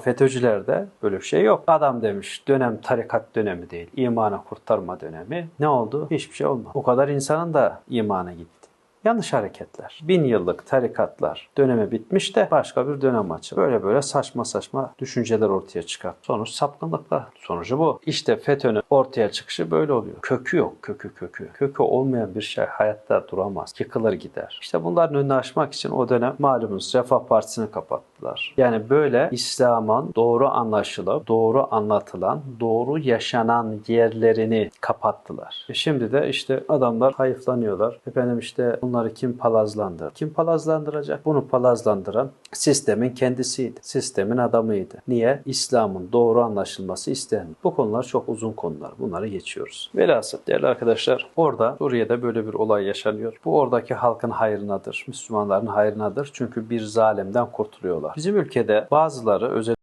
FETÖ'cülerde böyle bir şey yok. Adam demiş dönem tarikat dönemi değil, imana kurtarma dönemi. Ne oldu? Hiçbir şey olmadı. O kadar insanın da imana gitti. Yanlış hareketler. Bin yıllık tarikatlar dönemi bitmiş de başka bir dönem açıldı. Böyle böyle saçma saçma düşünceler ortaya çıkar. Sonuç sapkınlıklar. Sonucu bu. İşte FETÖ'nün ortaya çıkışı böyle oluyor. Kökü yok. Kökü kökü. Kökü olmayan bir şey hayatta duramaz. Yıkılır gider. İşte bunların önünü aşmak için o dönem malumunuz Refah Partisi'ni kapattılar. Yani böyle İslam'ın doğru anlaşılıp, doğru anlatılan, doğru yaşanan yerlerini kapattılar. E şimdi de işte adamlar hayıflanıyorlar. Efendim işte bunları kim palazlandırır? Kim palazlandıracak? Bunu palazlandıran sistemin kendisiydi. Sistemin adamıydı. Niye? İslam'ın doğru anlaşılması istenmiyor. Bu konular çok uzun konular. Bunları geçiyoruz. Velhasıl değerli arkadaşlar orada Suriye'de böyle bir olay yaşanıyor. Bu oradaki halkın hayrınadır. Müslümanların hayrınadır. Çünkü bir zalimden kurtuluyorlar. Bizim ülkede bazıları özel